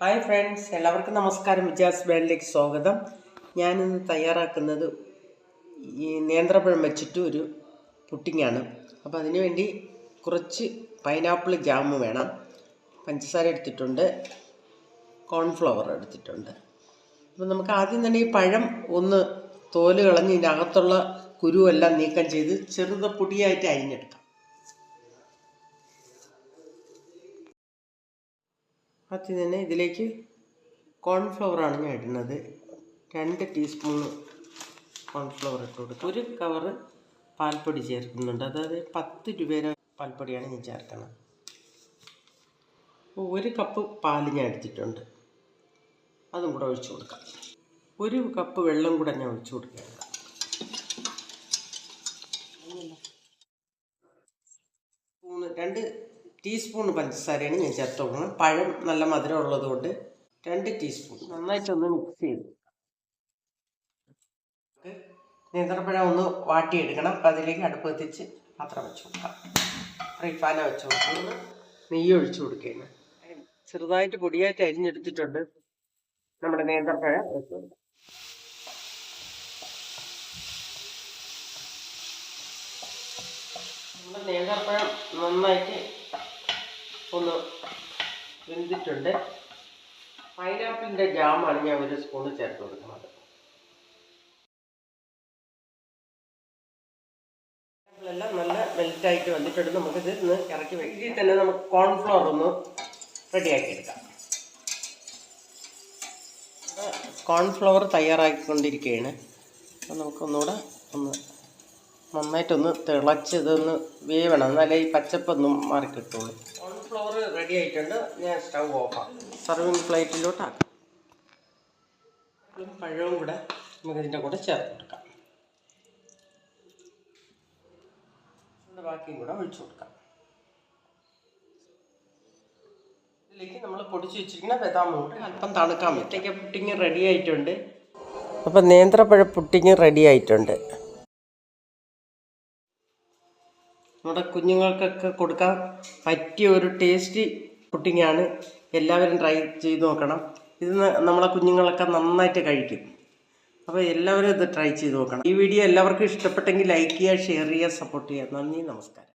Hi friends എല്ലാവർക്കും നമസ്കാരം. വിജാസ് ബാൻഡിലേക്ക് സ്വാഗതം. ഞാനിന്ന് തയ്യാറാക്കുന്നത് ഈ നേന്ത്രപ്പഴം വെച്ചിട്ട് ഒരു പുട്ടിങ്ങാണ്. അപ്പോൾ അതിനുവേണ്ടി കുറച്ച് പൈനാപ്പിൾ ജാം വേണം. പഞ്ചസാര എടുത്തിട്ടുണ്ട്. കോൺഫ്ലവർ എടുത്തിട്ടുണ്ട്. അപ്പോൾ നമുക്ക് ആദ്യം തന്നെ ഈ പഴം ഒന്ന് തോൽ കളഞ്ഞ് ഇതിനകത്തുള്ള കുരുവെല്ലാം നീക്കം ചെയ്ത് ചെറുത പൊടിയായിട്ട് അരിഞ്ഞെടുക്കാം. ആദ്യം തന്നെ ഇതിലേക്ക് കോൺഫ്ലവറാണ് ഞാൻ ഇടുന്നത്. രണ്ട് ടീസ്പൂണ് കോൺഫ്ലവർ ഇട്ട് കൊടുക്കുക ഒരു കവറ് പാൽപ്പൊടി ചേർക്കുന്നുണ്ട്. അതായത് പത്ത് രൂപയുടെ പാൽപ്പൊടിയാണ് ഞാൻ ചേർക്കണം ഒരു കപ്പ് പാൽ ഞാൻ എടുത്തിട്ടുണ്ട്. അതും കൂടെ ഒഴിച്ചു കൊടുക്കാം. ഒരു കപ്പ് വെള്ളം കൂടെ ഞാൻ ഒഴിച്ചു കൊടുക്കുകയാണ്. സ്പൂണ് രണ്ട് ടീസ്പൂൺ പഞ്ചസാരയാണ് ഞാൻ ചേർത്ത് നോക്കുന്നത് പഴം നല്ല മധുരം ഉള്ളതുകൊണ്ട് രണ്ട് ടീസ്പൂൺ. നന്നായിട്ടൊന്ന് മിക്സ് ചെയ്ത് നേന്ത്രപ്പഴം ഒന്ന് വാട്ടിയെടുക്കണം. അപ്പം അതിലേക്ക് അടുപ്പ് കത്തിച്ച് പാത്രം വെച്ച് കൊടുക്കാം. ഫ്രൈ പാന വെച്ച് കൊടുക്കുന്നു. നെയ്യ് ഒഴിച്ചു കൊടുക്കുകയാണ്. ചെറുതായിട്ട് പൊടിയായിട്ട് അരിഞ്ഞെടുത്തിട്ടുണ്ട് നമ്മുടെ നേന്ത്രപ്പഴം. വെച്ച് കൊടുക്കാം നമ്മുടെ നേന്ത്രപ്പഴം നന്നായിട്ട് ഒന്ന് വെന്തിട്ടുണ്ട്. പൈനാപ്പിളിന്റെ ജാമാണ് ഞാൻ ഒരു സ്പൂണ് ചേർത്ത് കൊടുക്കുന്നത്. എല്ലാം നല്ല മെൽറ്റായിട്ട് വന്നിട്ടുണ്ട്. നമുക്കിത് ഇന്ന് ഇറക്കി വെക്കാം. തന്നെ നമുക്ക് കോൺഫ്ലോർ ഒന്ന് റെഡിയാക്കി എടുക്കാം. കോൺഫ്ലവർ തയ്യാറാക്കിക്കൊണ്ടിരിക്കുകയാണ് അപ്പോൾ നമുക്കൊന്നുകൂടെ ഒന്ന് നന്നായിട്ടൊന്ന് തിളച്ചതൊന്ന് വേവണം. എന്നാലേ ഈ പച്ചപ്പൊന്നും മാറി കിട്ടുള്ളൂ കോൺഫ്ലവർ റെഡി ആയിട്ടുണ്ട്. ഞാൻ സ്റ്റൗ ഓഫാണ് സർവിങ് പ്ലേറ്റിലോട്ടാക്കാം. പഴവും കൂടെ നമുക്ക് ഇതിന്റെ കൂടെ ചേർത്ത് കൊടുക്കാം. ബാക്കിയും കൂടെ ഒഴിച്ചു കൊടുക്കാം. ഇതിലേക്ക് നമ്മൾ പൊടിച്ച് വെച്ചിരിക്കുന്ന ബദാം കൂടെ അല്പം തണുക്കാൻ പറ്റേക്ക് പുട്ടിങ് റെഡി ആയിട്ടുണ്ട്. അപ്പം നേന്ത്രപ്പഴ പുട്ടിങ് റെഡി ആയിട്ടുണ്ട്. നമ്മുടെ കുഞ്ഞുങ്ങൾക്കൊക്കെ കൊടുക്കാൻ പറ്റിയ ഒരു ടേസ്റ്റി പുട്ടിങ്ങാണ് എല്ലാവരും ട്രൈ ചെയ്ത് നോക്കണം. ഇത് നമ്മളെ കുഞ്ഞുങ്ങളൊക്കെ നന്നായിട്ട് കഴിക്കും. അപ്പോൾ എല്ലാവരും ഇത് ട്രൈ ചെയ്ത് നോക്കണം. ഈ വീഡിയോ എല്ലാവർക്കും ഇഷ്ടപ്പെട്ടെങ്കിൽ ലൈക്ക് ചെയ്യുക ഷെയർ ചെയ്യുക സപ്പോർട്ട് ചെയ്യുക. നന്ദി നമസ്കാരം.